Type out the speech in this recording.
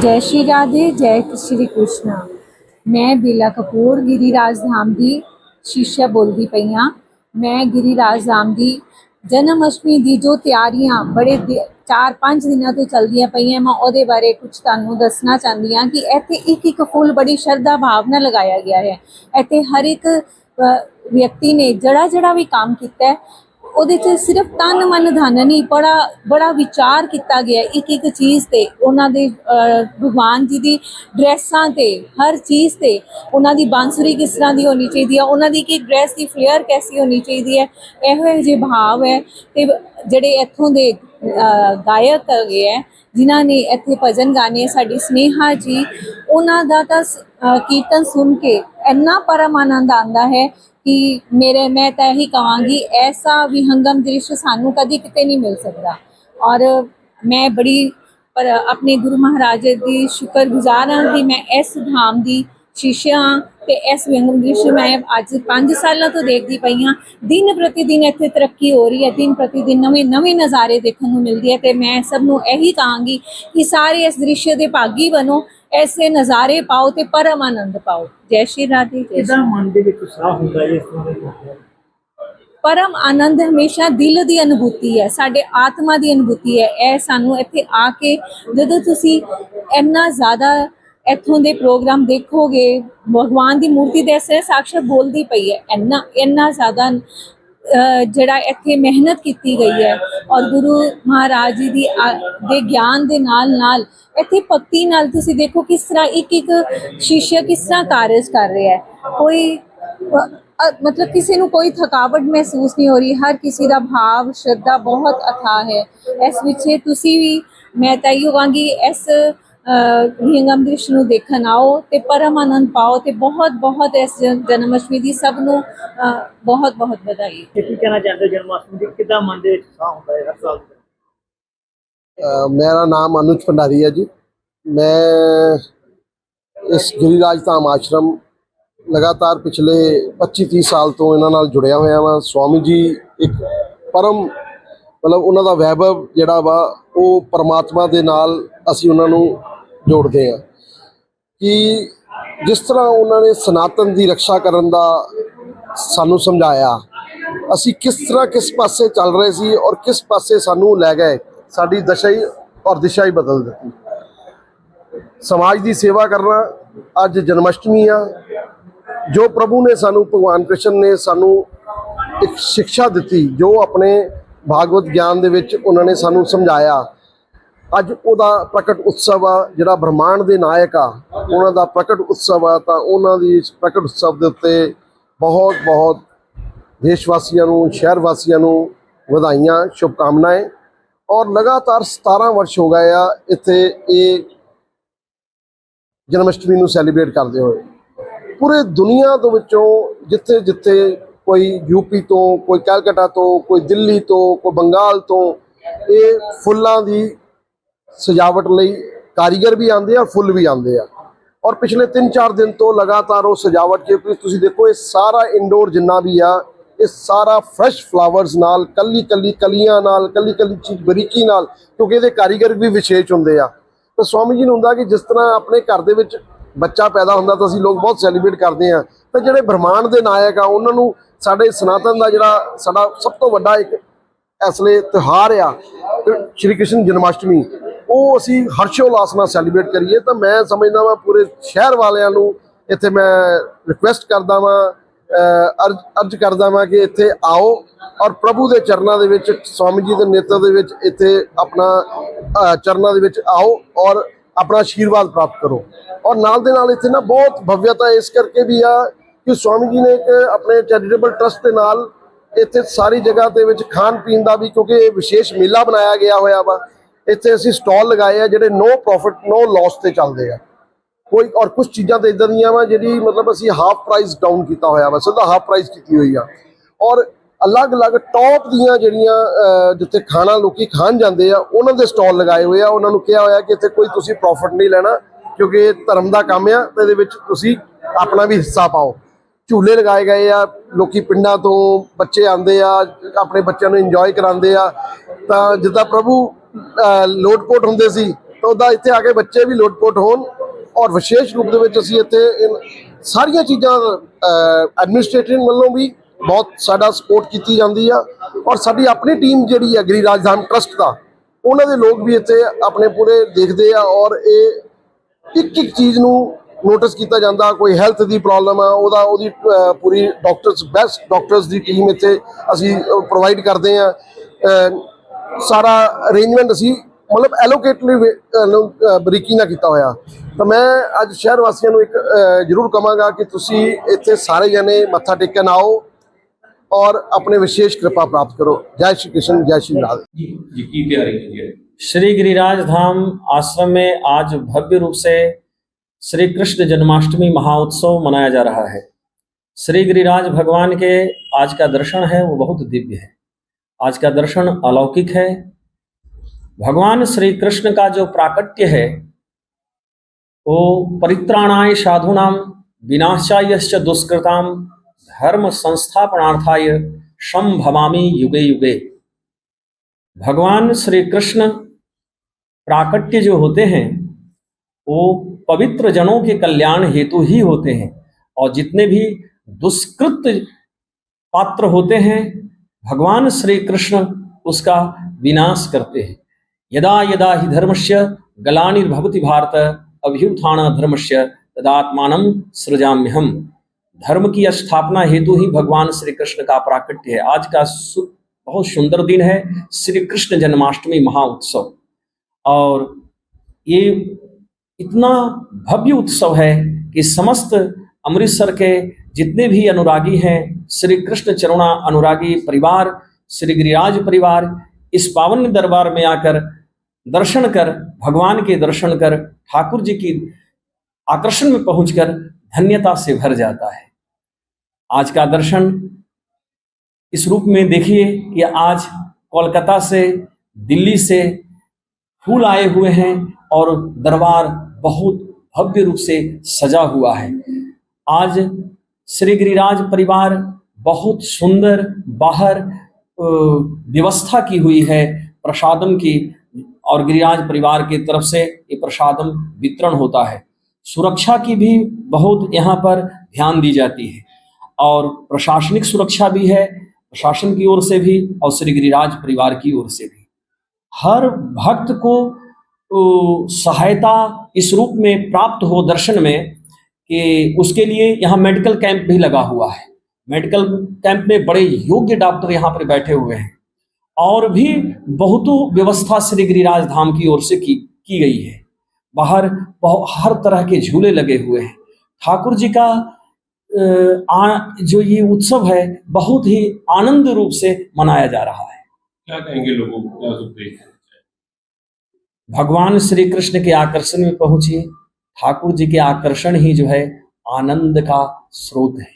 ਜੈ ਸ਼੍ਰੀ ਰਾਧੇ, ਜੈ ਸ਼੍ਰੀ ਕ੍ਰਿਸ਼ਨ। ਮੈਂ ਬੀਲਾ ਕਪੂਰ, ਗਿਰੀਰਾਜ ਧਾਮ ਦੀ ਸ਼ੀਸ਼ਾ ਬੋਲਦੀ ਪਈ ਹਾਂ। ਮੈਂ ਗਿਰੀਰਾਜ ਧਾਮ ਦੀ ਜਨਮ ਅਸ਼ਟਮੀ ਦੀ ਜੋ ਤਿਆਰੀਆਂ ਬੜੇ 4-5 ਦਿਨਾਂ ਤੋਂ ਚੱਲਦੀਆਂ ਪਈਆਂ, ਮੈਂ ਉਹਦੇ ਬਾਰੇ ਕੁਝ ਤੁਹਾਨੂੰ ਦੱਸਣਾ ਚਾਹੁੰਦੀ ਹਾਂ ਕਿ ਇੱਥੇ ਇੱਕ ਇੱਕ ਫੁੱਲ ਬੜੀ ਸ਼ਰਧਾ ਭਾਵਨਾ ਲਗਾਇਆ ਗਿਆ ਹੈ। ਇੱਥੇ ਹਰ ਇੱਕ ਵਿਅਕਤੀ ਨੇ ਜਿਹੜਾ ਜਿਹੜਾ ਵੀ ਕੰਮ ਕੀਤਾ ਉਹਦੇ ਚ ਸਿਰਫ ਤਨ ਮਨ ਧਨ ਨਹੀਂ, ਬੜਾ ਬੜਾ ਵਿਚਾਰ ਕੀਤਾ ਗਿਆ ਇੱਕ ਇੱਕ ਚੀਜ਼ ਤੇ। ਉਹਨਾਂ ਦੇ ਭਗਵਾਨ ਜੀ ਦੀ ਡਰੈਸਾਂ ਤੇ, ਹਰ ਚੀਜ਼ ਤੇ। ਉਹਨਾਂ ਦੀ ਬਾਂਸੁਰੀ ਕਿਸ ਤਰ੍ਹਾਂ ਦੀ ਹੋਣੀ ਚਾਹੀਦੀ ਹੈ? ਉਹਨਾਂ ਦੀ ਕਿ ਡਰੈਸ ਦੀ ਫਲੇਅਰ ਕੈਸੀ ਹੋਣੀ ਚਾਹੀਦੀ ਹੈ? ਇਹੋ ਜਿਹੇ ਭਾਵ ਹੈ। ਤੇ ਜਿਹੜੇ ਇੱਥੋਂ ਦੇ ਗਾਇਕ ਹੈਗੇ ਹੈ, ਜਿਨ੍ਹਾਂ ਨੇ ਇੱਥੇ ਭਜਨ ਗਾਣੇ ਸਾਡੀ ਸਨੇਹਾ ਜੀ, ਉਹਨਾਂ ਦਾ ਤਾਂ ਕੀਰਤਨ ਸੁਣ ਕੇ ਇੰਨਾ ਪਰਮ ਆਨੰਦ ਆਉਂਦਾ ਹੈ ਕਿ ਮੇਰੇ, ਮੈਂ ਤਾਂ ਇਹੀ ਕਹਾਂਗੀ, ਐਸਾ ਵਿਹੰਗਮ ਦ੍ਰਿਸ਼ ਸਾਨੂੰ ਕਦੀ ਕਿਤੇ ਨਹੀਂ ਮਿਲ ਸਕਦਾ। ਔਰ ਮੈਂ ਬੜੀ, ਪਰ ਆਪਣੇ ਗੁਰੂ ਮਹਾਰਾਜ ਦੀ ਸ਼ੁਕਰਗੁਜ਼ਾਰ ਹਾਂ ਕਿ ਮੈਂ ਇਸ ਧਾਮ ਦੀ ਸ਼ਿਸ਼ਿਆ ਹਾਂ ਤੇ ਇਸ ਵਿਹੰਗਮ ਦ੍ਰਿਸ਼ ਮੈਂ ਅੱਜ 5 ਸਾਲਾਂ ਤੋਂ ਦੇਖਦੀ ਪਈ ਹਾਂ। ਦਿਨ ਪ੍ਰਤੀ ਦਿਨ ਇੱਥੇ ਤਰੱਕੀ ਹੋ ਰਹੀ ਹੈ, ਦਿਨ ਪ੍ਰਤੀ ਦਿਨ ਨਵੇਂ ਨਵੇਂ ਨਜ਼ਾਰੇ ਦੇਖਣ ਨੂੰ ਮਿਲਦੇ ਹੈ ਤੇ ਮੈਂ ਸਭ ਨੂੰ ਇਹੀ ਕਹਾਂਗੀ ਕਿ ਸਾਰੇ ਇਸ ਦ੍ਰਿਸ਼ ਦੇ ਭਾਗੀ ਬਣੋ। ਐਸੇ ਨਜ਼ਾਰੇ ਪਾਓ ਤੇ ਪਰਮ ਆਨੰਦ ਪਾਓ ਜੈ ਸ਼੍ਰੀ ਰਾਧੇ ਜੈ ਕਿਦਾਂ ਮਨ ਦੇ ਵਿੱਚ ਉਤਸ਼ਾਹ ਹੁੰਦਾ ਹੈ ਇਸ ਤਰ੍ਹਾਂ ਦੇ ਪਰਮ ਆਨੰਦ ਹਮੇਸ਼ਾ ਦਿਲ ਦੀ ਅਨੁਭੂਤੀ ਹੈ ਸਾਡੇ ਆਤਮਾ ਦੀ ਅਨੁਭੂਤੀ ਹੈ ਇਹ ਸਾਨੂੰ ਇੱਥੇ ਆ ਕੇ ਜਦੋਂ ਤੁਸੀਂ ਇੰਨਾ ਜ਼ਿਆਦਾ ਇੱਥੋਂ ਦੇ ਪ੍ਰੋਗਰਾਮ ਦੇਖੋਗੇ ਭਗਵਾਨ ਦੀ ਮੂਰਤੀ ਦੇ ਸੇ ਸਾਕਸ਼ਾਤ ਬੋਲਦੀ ਪਈ ਹੈ ਇੰਨਾ ਇੰਨਾ ਜ਼ਿਆਦਾ ਜਿਹੜਾ ਇੱਥੇ ਮਿਹਨਤ ਕੀਤੀ ਗਈ ਹੈ ਔਰ ਗੁਰੂ ਮਹਾਰਾਜ ਜੀ ਦੀ ਆ- ਦੇ ਗਿਆਨ ਦੇ ਨਾਲ ਨਾਲ ਇੱਥੇ ਭਗਤੀ ਨਾਲ ਤੁਸੀਂ ਦੇਖੋ ਕਿਸ ਤਰ੍ਹਾਂ ਇੱਕ ਇੱਕ ਸ਼ਿਸ਼ਯ ਕਿਸ ਤਰ੍ਹਾਂ ਕਾਰਜ ਕਰ ਰਿਹਾ ਹੈ। ਕੋਈ ਮਤਲਬ ਕਿਸੇ ਨੂੰ ਕੋਈ ਥਕਾਵਟ ਮਹਿਸੂਸ ਨਹੀਂ ਹੋ ਰਹੀ, ਹਰ ਕਿਸੇ ਦਾ ਭਾਵ, ਸ਼ਰਧਾ ਬਹੁਤ ਅਥਾਹ ਹੈ। ਇਸ ਵਿੱਚ ਤੁਸੀਂ ਵੀ, ਮੈਂ ਤਾਂ ਇਹੋ ਹੋਵਾਂਗੀ ਇਸ ਵਿਹੰਗਮ ਦ੍ਰਿਸ਼ ਨੂੰ ਦੇਖਣ ਆਓ ਤੇ ਪਰਮ ਆਨੰਦ ਪਾਓ ਤੇ ਬਹੁਤ ਬਹੁਤ ਇਸ ਜਨ- ਜਨਮ ਅਸ਼ਟਮੀ ਦੀ ਸਭ ਨੂੰ ਬਹੁਤ ਬਹੁਤ ਵਧਾਈ। ਕੀ ਕਹਿਣਾ ਚਾਹੁੰਦੇ ਹੋ ਜਨਮ ਅਸ਼ਟਮੀ ਦੀ? ਕਿਦਾਂ ਮਨ ਦੇ ਵਿੱਚ ਉਤਸ਼ਾਹ ਹੁੰਦਾ ਹੈ ਹਰ ਸਾਲ ਮੇਰਾ ਨਾਮ ਅਨੁਜ ਭੰਡਾਰੀ ਹੈ ਜੀ। ਮੈਂ ਇਸ ਗਿਰੀਰਾਜ ਧਾਮ ਆਸ਼ਰਮ ਲਗਾਤਾਰ ਪਿਛਲੇ 25-30 ਸਾਲ ਤੋਂ ਇਹਨਾਂ ਨਾਲ ਜੁੜਿਆ ਹੋਇਆ ਹਾਂ ਸਵਾਮੀ ਜੀ ਇੱਕ ਪਰਮ ਮਤਲਬ ਉਹਨਾਂ ਦਾ ਵੈਭਵ ਜਿਹੜਾ ਵਾ ਉਹ ਪਰਮਾਤਮਾ ਦੇ ਨਾਲ ਅਸੀਂ ਉਹਨਾਂ ਨੂੰ ਜੋੜਦੇ ਹਾਂ ਕਿ ਜਿਸ ਤਰ੍ਹਾਂ ਉਹਨਾਂ ਨੇ ਸਨਾਤਨ ਦੀ ਰੱਖਿਆ ਕਰਨ ਦਾ ਸਾਨੂੰ ਸਮਝਾਇਆ, ਅਸੀਂ ਕਿਸ ਤਰ੍ਹਾਂ ਕਿਸ ਪਾਸੇ ਚੱਲ ਰਹੇ ਸੀ ਔਰ ਕਿਸ ਪਾਸੇ ਸਾਨੂੰ ਲੈ ਗਏ, ਸਾਡੀ ਦਸ਼ਾ ਹੀ ਔਰ ਦਿਸ਼ਾ ਹੀ ਬਦਲ ਦਿੱਤੀ। ਸਮਾਜ ਦੀ ਸੇਵਾ ਕਰਨਾ ਅੱਜ ਜਨਮਸ਼ਟਮੀ ਆ। ਜੋ ਪ੍ਰਭੂ ਨੇ ਸਾਨੂੰ, ਭਗਵਾਨ ਕ੍ਰਿਸ਼ਨ ਨੇ ਸਾਨੂੰ ਇੱਕ ਸਿੱਖਿਆ ਦਿੱਤੀ, ਜੋ ਆਪਣੇ ਭਾਗਵਤ ਗਿਆਨ ਦੇ ਵਿੱਚ ਉਹਨਾਂ ਨੇ ਸਾਨੂੰ ਸਮਝਾਇਆ ਅੱਜ ਉਹਦਾ ਪ੍ਰਗਟ ਉਤਸਵ ਆ, ਜਿਹੜਾ ਬ੍ਰਹਮਾਂਡ ਦੇ ਨਾਇਕ ਆ, ਉਹਨਾਂ ਦਾ ਪ੍ਰਗਟ ਉਤਸਵ ਆ, ਤਾਂ ਉਹਨਾਂ ਦੀ ਇਸ ਪ੍ਰਗਟ ਉਤਸਵ ਦੇ ਉੱਤੇ ਬਹੁਤ ਬਹੁਤ ਦੇਸ਼ ਵਾਸੀਆਂ ਨੂੰ ਸ਼ਹਿਰ ਵਾਸੀਆਂ ਨੂੰ ਵਧਾਈਆਂ ਸ਼ੁਭਕਾਮਨਾएं ਔਰ ਲਗਾਤਾਰ 17 ਵਰਸ਼ ਹੋ ਗਏ ਆ, ਇੱਥੇ ਇਹ ਜਨਮਸ਼ਟਮੀ ਨੂੰ ਸੈਲੀਬ੍ਰੇਟ ਕਰਦੇ ਹੋਏ। ਪੂਰੇ ਦੁਨੀਆ ਦੇ ਵਿੱਚੋਂ ਜਿੱਥੇ ਜਿੱਥੇ ਕੋਈ ਯੂਪੀ ਤੋਂ, ਕੋਈ ਕਲਕੱਤਾ ਤੋਂ, ਕੋਈ ਦਿੱਲੀ ਤੋਂ, ਕੋਈ ਬੰਗਾਲ ਤੋਂ, ਇਹ ਫੁੱਲਾਂ ਦੀ ਸਜਾਵਟ ਲਈ ਕਾਰੀਗਰ ਵੀ ਆਉਂਦੇ ਆ, ਫੁੱਲ ਵੀ ਆਉਂਦੇ ਆ। ਔਰ ਪਿਛਲੇ 3-4 ਦਿਨ ਤੋਂ ਲਗਾਤਾਰ ਉਹ ਸਜਾਵਟ ਕਿਉਂਕਿ ਤੁਸੀਂ ਦੇਖੋ, ਇਹ ਸਾਰਾ ਇਨਡੋਰ ਜਿੰਨਾ ਵੀ ਆ, ਇਹ ਸਾਰਾ ਫਰੈਸ਼ ਫਲਾਵਰਸ ਨਾਲ ਕੱਲੀ ਕੱਲੀ ਕਲੀਆਂ ਨਾਲ ਕੱਲੀ ਕੱਲੀ ਚੀਜ਼ ਬਰੀਕੀ ਨਾਲ, ਕਿਉਂਕਿ ਇਹਦੇ ਕਾਰੀਗਰ ਵੀ ਵਿਸ਼ੇਸ਼ ਹੁੰਦੇ ਆ। ਤਾਂ ਸਵਾਮੀ ਜੀ ਨੂੰ ਹੁੰਦਾ ਕਿ ਜਿਸ ਤਰ੍ਹਾਂ ਆਪਣੇ ਘਰ ਦੇ ਵਿੱਚ ਬੱਚਾ ਪੈਦਾ ਹੁੰਦਾ ਤਾਂ ਅਸੀਂ ਲੋਕ ਬਹੁਤ ਸੈਲੀਬ੍ਰੇਟ ਕਰਦੇ ਆ। ਤਾਂ ਜਿਹੜੇ ਬ੍ਰਹਮਾਂਡ ਦੇ ਨਾਇਕ ਆ, ਉਹਨਾਂ ਨੂੰ ਸਾਡੇ ਸਨਾਤਨ ਦਾ ਜਿਹੜਾ ਸਾਡਾ ਸਭ ਤੋਂ ਵੱਡਾ ਇੱਕ ਇਸ ਲਈ ਤਿਉਹਾਰ ਆ ਸ਼੍ਰੀ ਕ੍ਰਿਸ਼ਨ ਜਨਮਾਸ਼ਟਮੀ। ਉਹ ਅਸੀਂ ਹਰਸ਼ੋਲਾਸ ਨਾਲ ਸੈਲੀਬ੍ਰੇਟ ਕਰੀਏ, ਤਾਂ ਮੈਂ ਸਮਝਦਾ ਵਾਂ ਪੂਰੇ ਸ਼ਹਿਰ ਵਾਲਿਆਂ ਨੂੰ ਇੱਥੇ ਮੈਂ ਰਿਕੁਐਸਟ ਕਰਦਾ ਵਾਂ ਅਰਜ ਅਰਜ ਕਰਦਾ ਵਾਂ ਕਿ ਇੱਥੇ ਆਓ ਔਰ ਪ੍ਰਭੂ ਦੇ ਚਰਨਾਂ ਦੇ ਵਿੱਚ, ਸਵਾਮੀ ਜੀ ਦੇ ਨੇਤਰ ਦੇ ਵਿੱਚ ਇੱਥੇ ਆਪਣਾ ਚਰਨਾਂ ਦੇ ਵਿੱਚ ਆਓ ਔਰ ਆਪਣਾ ਆਸ਼ੀਰਵਾਦ ਪ੍ਰਾਪਤ ਕਰੋ। ਔਰ ਨਾਲ ਦੇ ਨਾਲ ਇੱਥੇ ਨਾ ਬਹੁਤ ਭਵਯਤਾ ਇਸ ਕਰਕੇ ਵੀ ਆ ਕਿ ਸਵਾਮੀ ਜੀ ਨੇ ਇੱਕ ਆਪਣੇ ਚੈਰੀਟੇਬਲ ਟਰਸਟ ਦੇ ਨਾਲ ਇੱਥੇ ਸਾਰੀ ਜਗ੍ਹਾ ਦੇ ਵਿੱਚ ਖਾਣ ਪੀਣ ਦਾ ਵੀ ਕਿਉਂਕਿ ਇਹ ਵਿਸ਼ੇਸ਼ ਮੇਲਾ ਬਣਾਇਆ ਗਿਆ ਹੋਇਆ ਵਾ ਇੱਥੇ ਅਸੀਂ ਸਟਾਲ ਲਗਾਏ ਆ ਜਿਹੜੇ ਨੋ ਪ੍ਰੋਫਿਟ ਨੋ ਲਾਸ ਤੇ ਚੱਲਦੇ ਆ। ਕੋਈ ਔਰ ਕੁਝ ਚੀਜ਼ਾਂ ਤੇ ਇਦਾਂ ਦੀਆਂ ਵਾ ਜਿਹੜੀ ਮਤਲਬ ਅਸੀਂ ਹਾਫ ਪ੍ਰਾਈਸ ਡਾਊਨ ਕੀਤਾ ਹੋਇਆ ਵਾ, ਸਿੱਧਾ ਹਾਫ ਪ੍ਰਾਈਸ ਕੀਤੀ ਹੋਈ ਆ। ਔਰ ਅਲੱਗ-ਅਲੱਗ ਟੌਪ ਦੀਆਂ ਜਿਹੜੀਆਂ ਜਿੱਥੇ ਖਾਣਾ ਲੋਕੀ ਖਾਣ ਜਾਂਦੇ ਆ, ਉਹਨਾਂ ਦੇ ਸਟਾਲ ਲਗਾਏ ਹੋਏ ਆ। ਉਹਨਾਂ ਨੂੰ ਕਿਹਾ ਹੋਇਆ ਕਿ ਇੱਥੇ ਕੋਈ ਤੁਸੀਂ ਪ੍ਰੋਫਿਟ ਨਹੀਂ ਲੈਣਾ, ਕਿਉਂਕਿ ਇਹ ਧਰਮ ਦਾ ਕੰਮ ਆ ਤੇ ਇਹਦੇ ਵਿੱਚ ਤੁਸੀਂ ਆਪਣਾ ਵੀ ਹਿੱਸਾ ਪਾਓ। ਝੂਲੇ ਲਗਾਏ ਗਏ ਆ, ਲੋਕੀ ਪਿੰਡਾਂ ਤੋਂ ਬੱਚੇ ਆਉਂਦੇ ਆ, ਆਪਣੇ ਬੱਚਿਆਂ ਨੂੰ ਇੰਜੋਏ ਕਰਾਉਂਦੇ ਆ। ਤਾਂ ਜਿੱਦਾਂ ਪ੍ਰਭੂ ਲੋਟਪੋਟ ਹੁੰਦੇ ਸੀ, ਤਾਂ ਉਹਦਾ ਇੱਥੇ ਆ ਕੇ ਬੱਚੇ ਵੀ ਲੋਟਪੋਟ ਹੋਣ ਔਰ ਵਿਸ਼ੇਸ਼ ਰੂਪ ਦੇ ਵਿੱਚ ਅਸੀਂ ਇੱਥੇ ਸਾਰੀਆਂ ਚੀਜ਼ਾਂ ਐਡਮਿਨਿਸਟ੍ਰੇਟਿਵ ਵੱਲੋਂ ਵੀ ਬਹੁਤ ਸਾਡਾ ਸਪੋਰਟ ਕੀਤੀ ਜਾਂਦੀ ਆ ਔਰ ਸਾਡੀ ਆਪਣੀ ਟੀਮ ਜਿਹੜੀ ਹੈ ਗਰੀ ਰਾਜਧਾਮ ਟਰਸਟ ਦਾ, ਉਹਨਾਂ ਦੇ ਲੋਕ ਵੀ ਇੱਥੇ ਆਪਣੇ ਪੂਰੇ ਦੇਖਦੇ ਆ ਔਰ ਇਹ ਇੱਕ ਇੱਕ ਚੀਜ਼ ਨੂੰ ਨੋਟਿਸ ਕੀਤਾ ਜਾਂਦਾ, ਕੋਈ ਹੈਲਥ ਦੀ ਪ੍ਰੋਬਲਮ ਆ, ਉਹਦਾ, ਉਹਦੀ ਪੂਰੀ ਡਾਕਟਰਸ ਬੈਸਟ ਡਾਕਟਰਸ ਦੀ ਟੀਮ ਇੱਥੇ ਅਸੀਂ ਪ੍ਰੋਵਾਈਡ ਕਰਦੇ ਆ। ਸਾਰਾ ਅਰੇਂਜਮੈਂਟ ਅਸੀਂ ਮਤਲਬ ਐਲੋਕੇਟਲੀ ਬਰੀਕੀ ਨਾਲ ਕੀਤਾ ਹੋਇਆ ਤਾਂ ਮੈਂ ਅੱਜ ਸ਼ਹਿਰ ਵਾਸੀਆਂ ਨੂੰ ਇੱਕ ਅਹ, ਜ਼ਰੂਰ ਕਹਾਂਗਾ ਕਿ ਤੁਸੀਂ ਇੱਥੇ ਸਾਰੇ ਜਣੇ ਮੱਥਾ ਟੇਕਣ ਆਓ ਔਰ ਆਪਣੇ ਵਿਸ਼ੇਸ਼ ਕਿਰਪਾ ਪ੍ਰਾਪਤ ਕਰੋ ਜੈ ਸ਼੍ਰੀ ਕ੍ਰਿਸ਼ਨ ਜੈ ਸ਼੍ਰੀ ਰਾਧੇ जी जी की तैयारी की है श्री गिरिराज धाम आश्रम में आज भव्य रूप से श्री कृष्ण जन्माष्टमी महाउत्सव मनाया जा रहा है श्री गिरिराज भगवान के आज का दर्शन है वो बहुत दिव्य है आज का दर्शन अलौकिक है। भगवान श्री कृष्ण का जो प्राकट्य है, वो परित्राणाय साधुनाम विनाशायश्च दुष्कृताम धर्म संस्थापनार्थाय संभवामी युगे युगे। भगवान श्री कृष्ण प्राकट्य जो होते हैं, वो पवित्र जनों के कल्याण हेतु ही होते हैं और जितने भी दुष्कृत पात्र होते हैं भगवान श्री कृष्ण उसका विनाश करते हैं। यदा यदा ही धर्मस्य गलानिर्भवति भारत, अभ्युत्थान धर्मस्य तदात्मानं सृजाम्यहम। धर्म की स्थापना हेतु ही भगवान श्री कृष्ण का प्राकट्य है। आज का बहुत सुंदर दिन है। श्री कृष्ण जन्माष्टमी महाउत्सव और ये इतना भव्य उत्सव है कि समस्त अमृतसर के जितने भी अनुरागी हैं, श्री कृष्ण चरुणा अनुरागी परिवार, श्री गिरिराज परिवार, इस पावन दरबार में आकर दर्शन कर, भगवान के दर्शन कर, ठाकुर जी की आकर्षण में पहुंचकर धन्यता से भर जाता है। आज का दर्शन इस रूप में देखिए कि आज कोलकाता से, दिल्ली से फूल आए हुए हैं और दरबार बहुत भव्य रूप से सजा हुआ है। आज श्री गिरिराज परिवार बहुत सुंदर बाहर व्यवस्था की हुई है प्रसादम की और गिरिराज परिवार की तरफ़ से ये प्रसादम वितरण होता है। सुरक्षा की भी बहुत यहाँ पर ध्यान दी जाती है और प्रशासनिक सुरक्षा भी है, प्रशासन की ओर से भी और श्री गिरिराज परिवार की ओर से भी। हर भक्त को सहायता इस रूप में प्राप्त हो दर्शन में कि उसके लिए यहाँ मेडिकल कैंप भी लगा हुआ है। मेडिकल कैंप में बड़े योग्य डॉक्टर यहाँ पर बैठे हुए हैं। और भी बहुतों व्यवस्था श्री गिरिराज धाम की ओर से की की गई है। बाहर हर तरह के झूले लगे हुए हैं। ठाकुर जी का आ, जो ये उत्सव है बहुत ही आनंद रूप से मनाया जा रहा है। क्या कहेंगे लोगों को? भगवान श्री कृष्ण के आकर्षण में पहुंचिए। ठाकुर जी के आकर्षण ही जो है आनंद का स्रोत है